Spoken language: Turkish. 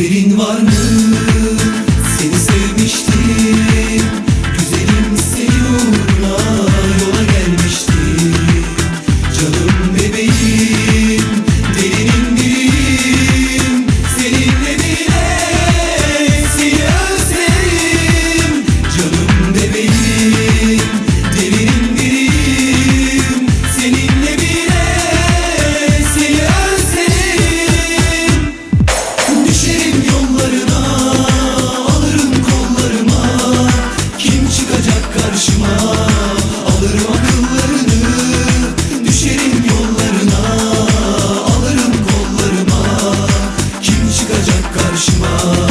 Haberin var mı? Karşıma.